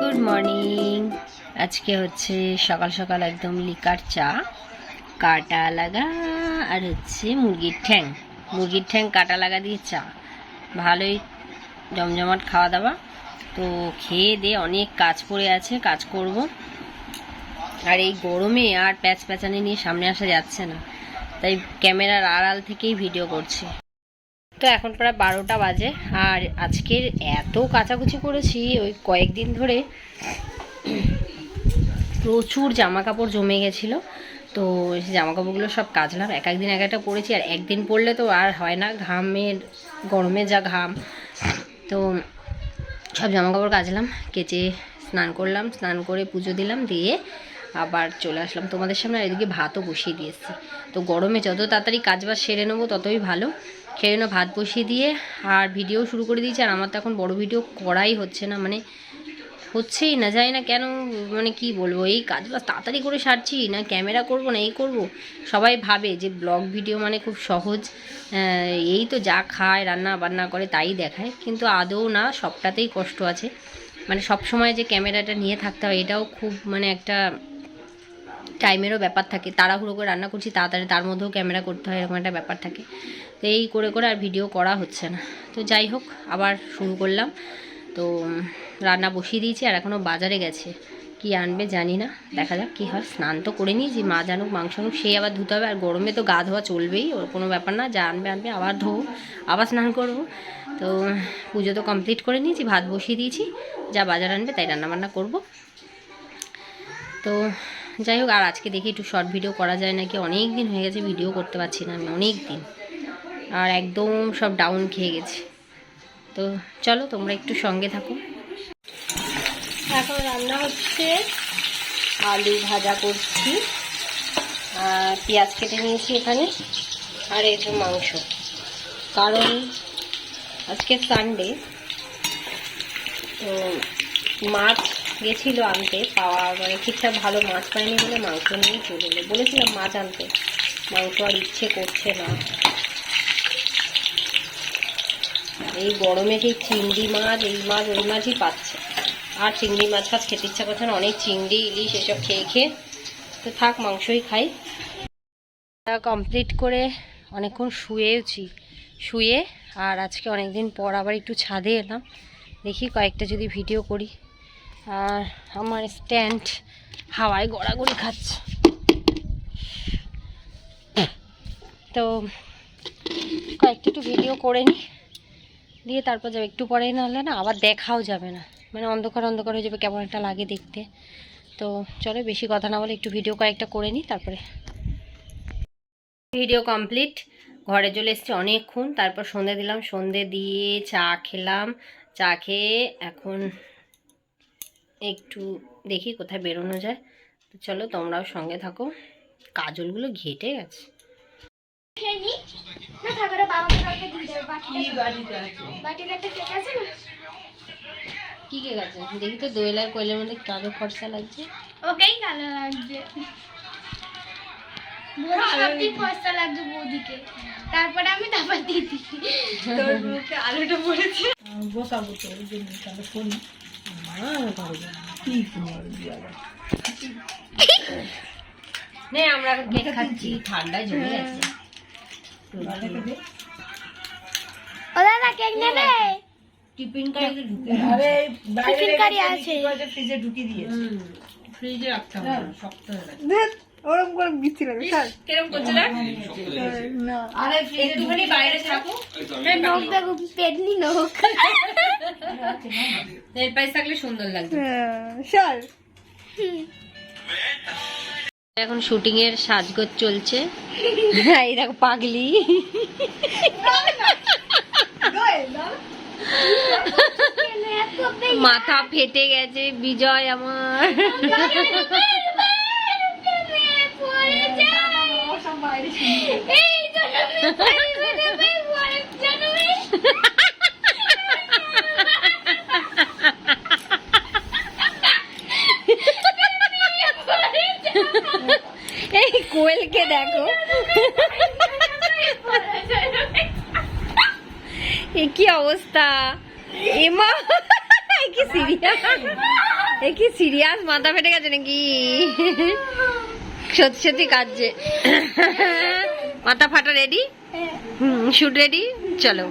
Good morning আজকে হচ্ছে সকাল সকাল একদম লিকার চা, কাটা লাগা, আর হচ্ছে মুরগির ঠ্যাং। মুরগির ঠ্যাং, কাটা লাগা দিয়ে চা। ভালোই জমজমাট খাওয়া দাওয়া। তো খেয়ে দিয়ে অনেক কাজ পড়ে আছে, কাজ করব। আর এই গরমে আর প্যাচ প্যাচানি নিয়ে সামনে আসা যাচ্ছে না। তাই ক্যামেরার আড়াল থেকেই ভিডিও করছি। তো এখন প্রায় বারোটা বাজে। আর আজকের এত কাচাকুচি করেছি, ওই কয়েকদিন ধরে প্রচুর জামা কাপড় জমে গেছিল। তো সেই জামা কাপড়গুলো সব কাচলাম, এক একদিন এক একটা পরেছি, আর একদিন পরলে তো আর হয় না, ঘামের, গরমে যা ঘাম। তো সব জামা কাপড় কাচলাম, কেচে স্নান করলাম, স্নান করে পুজো দিলাম, দিয়ে আবার চলে আসলাম তোমাদের সামনে এদিকে ভাতও বসিয়ে দিয়েছি। তো গরমে যত তাড়াতাড়ি কাজবাজ সেরে নেব, ততই ভালো। খেয়ে নেব ভাত বসিয়ে দিয়ে আর ভিডিও শুরু করে দিয়েছি। আর আমার তো এখন বড় ভিডিও করাই হচ্ছে না মানে হচ্ছেই না, জানি না কেন মানে কি বলব, এই কাজ বাজ তাড়াতাড়ি করে সারছি, না ক্যামেরা করব, না এই করব। সবাই ভাবে যে ব্লগ ভিডিও মানে খুব সহজ এই তো যা খায়, রান্না বান্না করে তাই দেখায়, কিন্তু আদৌ না, সবটাতেই কষ্ট আছে। মানে সব সময় যে ক্যামেরাটা নিয়ে থাকতে হয়, এটাও খুব মানে একটা টাইমেরও ব্যাপার থাকে। তাড়াহুড়ো করে রান্না করছি, তাড়াতাড়ি তার মধ্যেও ক্যামেরা করতে হয়, এরকম একটা ব্যাপার থাকে। তো এই করে করে আর ভিডিও করা হচ্ছে না। তো যাই হোক, আবার শুরু করলাম। তো রান্না বসিয়ে দিয়েছি আর এখনও বাজারে গেছে। কি আনবে জানি না। দেখা যাক কী হয়। স্নান তো করে নিই যে মা জানুক, মাংস আনুক, সেই আবার ধুতে হবে। আর গরমে তো গা ধোয়া চলবেই, ওর কোনো ব্যাপার না। যা আনবে আনবে, আবার ধোবো, আবার স্নান করব। তো, পুজো তো কমপ্লিট করে নিয়েছি, ভাত বসিয়ে দিয়েছি। যা বাজার আনবে তাই রান্নাবান্না করব। তো, যাই হোক, আর আজকে দেখি একটু শর্ট ভিডিও করা যায় নাকি? অনেক দিন হয়ে গেছে ভিডিও করতে পারছি না আমি, অনেক দিন। আর একদম সব ডাউন খেয়ে গেছে। তো চলো তোমরা একটু সঙ্গে থাকো। এখন রান্না হচ্ছে আলু ভাজা করছি আর পেঁয়াজ কেটে নিয়েছি এখানে আর এই যে মাংস। কারণ আজকে সানডে তো মাছ গেছিল আনতে, পাওয়া মানে ঠিকঠাক ভালো মাছ পাইনি বলে মাংস নিয়ে চলে বলেছিলাম মাছ আনতে, মাংস আর ইচ্ছে করছে না। এই গরমে সেই চিংড়ি মাছ, এই মাছ, ওই মাছই পাচ্ছে। আর চিংড়ি মাছ ফাছ খেতে ইচ্ছা করছে না, অনেক চিংড়ি, ইলিশ এসব খেয়ে খেয়ে। তো থাক, মাংসই খাই। কমপ্লিট করে অনেকক্ষণ শুয়েওছি। শুয়ে আর আজকে অনেক দিন পর আবার একটু ছাদে এলাম। দেখি কয়েকটা যদি ভিডিও করি। আর আমার স্ট্যান্ড হাওয়ায় গড়াগড়ি খাচ্ছে। তো কয়েকটা একটু ভিডিও করে নিই দিয়ে তারপর যাবে। একটু পরেই না হলে না আবার দেখাও যাবে না। মানে অন্ধকার অন্ধকার হয়ে যাবে, কেমন একটা লাগে দেখতে। তো চলো বেশি কথা না বলে একটু ভিডিও কয়েকটা করে নিই, তারপরে। ভিডিও কমপ্লিট ঘরে চলে এসেছি অনেকক্ষণ, তারপর সন্ধে দিলাম। সন্ধে দিয়ে চা খেলাম। চা খেয়ে এখন একটু দেখি কোথায় বেরোনো যায়। তো চলো তোমরাও সঙ্গে থাকো। কাজলগুলো ঘেটে গেছে। না। থাক ওটা বাবাকে কালকে দিয়ে দেবে বাটিতে বাটিতে একটা কেক আছে না? কি কে গেছে দেখি তো দোয়েলার কোয়েলের মধ্যে কালো খরচা লাগছে। ওকেই কালো লাগছে। বৌদিকে। তারপরে আমি তারপর দিদি তোর মুখে আলুটা পড়েছে। বসাবো জন্য তাহলে আমরা কেক খাচ্ছি। ঠান্ডায় জমে গেছে। ও দাদা কেক নেবে? টিফিন কারিতে ঢুকে আরে টিফিন কারি আছে। ফ্রিজে ঢুকিয়ে দিয়েছে। ফ্রিজে রাখতে হবে শক্ত হয়ে গেছে। ধ্যাৎ, করে বিচ্ছি লাগে স্যার কিরম করছে না না। আরে একটুখানি বাইরে থাকো। নোক দেখো পেটনি নোক নেল পাইস থাকলে সুন্দর লাগবে। স্যার এখন শুটিং এর সাজগোজ চলছে। এই দেখো পাগলি। মাথা ফেটে গেছে বিজয় আমার। এই কোয়েলকে দেখো। এ কি অবস্থা? এমা কি সিরিয়াস এ কি সিরিয়াস মাথা ফেটে গেছে নাকি? সত্যি সত্যি কাঁদছে। মাথা ফাটা রেডি শুট রেডি চলো।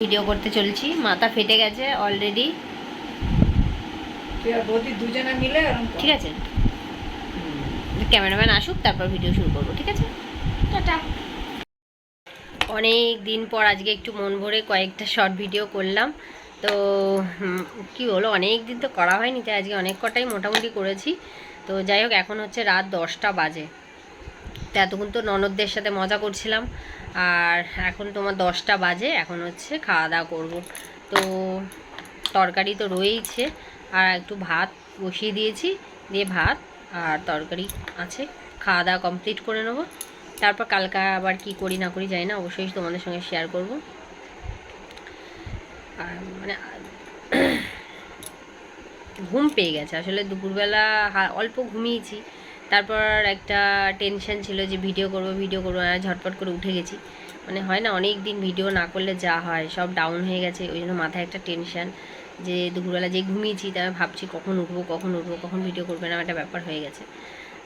ভিডিও করতে চলছি। মাথা ফেটে গেছে অলরেডি ঠিক আছে। ক্যামেরাম্যান আসুক, তারপর ভিডিও শুরু করব, ঠিক আছে? টাটা। অনেক দিন পর আজকে একটু মন ভরে কয়েকটা শর্ট ভিডিও করলাম। তো কি হলো অনেক দিন তো করা হয়নি, তাই আজকে অনেক কটাই মোটামুটি করেছি। তো যাই হোক, এখন হচ্ছে রাত দশটা বাজে। তো এতক্ষণ তো ননদদের সাথে মজা করছিলাম। আর এখন তোমার দশটা বাজে, এখন হচ্ছে খাওয়া দাওয়া করব। তো তরকারি তো রয়েইছে, আর একটু ভাত বসিয়ে দিয়েছি, দিয়ে ভাত আর তরকারি আছে। খাওয়া দাওয়া কমপ্লিট করে নেব। তারপর কালকে আবার কি করি না করি জানি না, অবশ্যই তোমাদের সঙ্গে শেয়ার করব। আর মানে ঘুম পেয়ে গেছে। আসলে দুপুরবেলা অল্প ঘুমিয়েছি। তারপর একটা টেনশন ছিল যে ভিডিও করব ভিডিও করব, আর ঝটপট করে উঠে গেছি। মানে হয় না অনেক দিন ভিডিও না করলে যা হয়, সব ডাউন হয়ে গেছে। ওই জন্য মাথায় একটা টেনশন যে দুপুরবেলা যে ঘুমিয়েছি, তারা ভাবছি কখন উঠবো কখন উঠবো, কখন ভিডিও করবে না, একটা ব্যাপার হয়ে গেছে।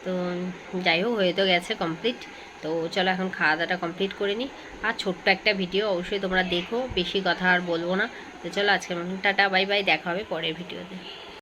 তো যাই হোক, হয়ে তো গেছে কমপ্লিট তো চলো এখন খাওয়া দাওয়াটা কমপ্লিট করে নিই। আর ছোট্ট একটা ভিডিও অবশ্যই তোমরা দেখো, বেশি কথা আর বলব না। তো চলো আজকে টাটা বাই বাই দেখা হবে পরের ভিডিওতে